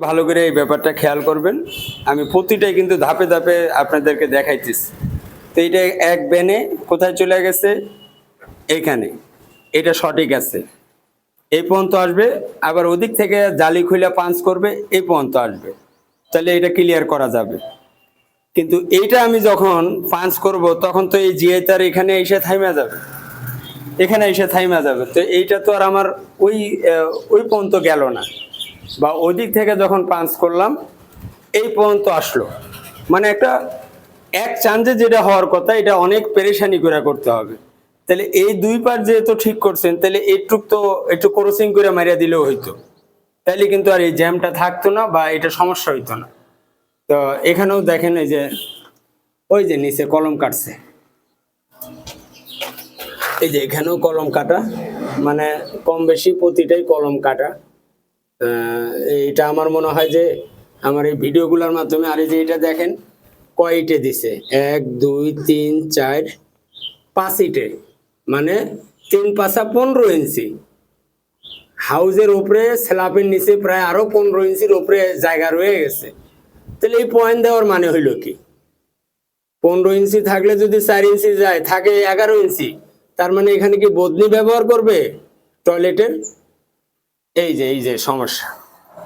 ভালো করে এই ব্যাপারটা খেয়াল করবেন। আমি প্রতিটাই কিন্তু ধাপে ধাপে আপনাদেরকে দেখাইতেছি। তো এইটা এক বেনে কোথায় চলে গেছে? এখানে এটা সঠিক আছে। এই পর্যন্ত আসবে। আবার ওদিক থেকে জালি খুলে পাঞ্চ করবে এই পর্যন্ত আসবে। তাহলে এটা ক্লিয়ার করা যাবে। কিন্তু এইটা আমি যখন পাঞ্চ করব, তখন তো এই জিআই তার এখানে এসে থাইমা যাবে। এখানে এসে থাইমা যাবে। তো এইটা তো আর আমার ওই ওই পর্যন্ত গেল না। বা ওদিক থেকে যখন পাঞ্চ করলাম, এই পর্যন্ত আসলো। মানে একটা, এক চান্সে যেটা হওয়ার কথা, এটা অনেক পেরেশানি করে করতে হবে। তাহলে এই দুই পার যেহেতু ঠিক করছেন, তাহলে এইটুক তো, একটু ক্রসিং করে মারিয়া দিলেও হইতো। তাহলে কিন্তু আর এই জ্যামটা থাকতো না বা এটা সমস্যা হইতো না। তো এখানেও দেখেন এই যে, ওই যে নিচে কলম কাটছে। এই যে এখানেও কলম কাটা মানে কম বেশি প্রতিটাই কলম কাটা। এইটা আমার মনে হয় যে আমার এই ভিডিওগুলোর মাধ্যমে আর এই যে এটা দেখেন কয় ইটে দিছে? এক, দুই, তিন, চার পাঁচ ইটে মানে তিন পাঁচা পনেরো ইঞ্চি। হাউজের উপরে, স্ল্যাবের নিচে প্রায় আরও পনেরো ইঞ্চির উপরে জায়গা রয়ে গেছে। তাহলে এই পয়েন্ট দেওয়ার মানে হইল কি? পনেরো ইঞ্চি থাকলে যদি চার ইঞ্চি যায়, থাকে এগারো ইঞ্চি। তার মানে এখানে কি বদলি ব্যবহার করবে? টয়লেটের এই যে এই যে সমস্যা।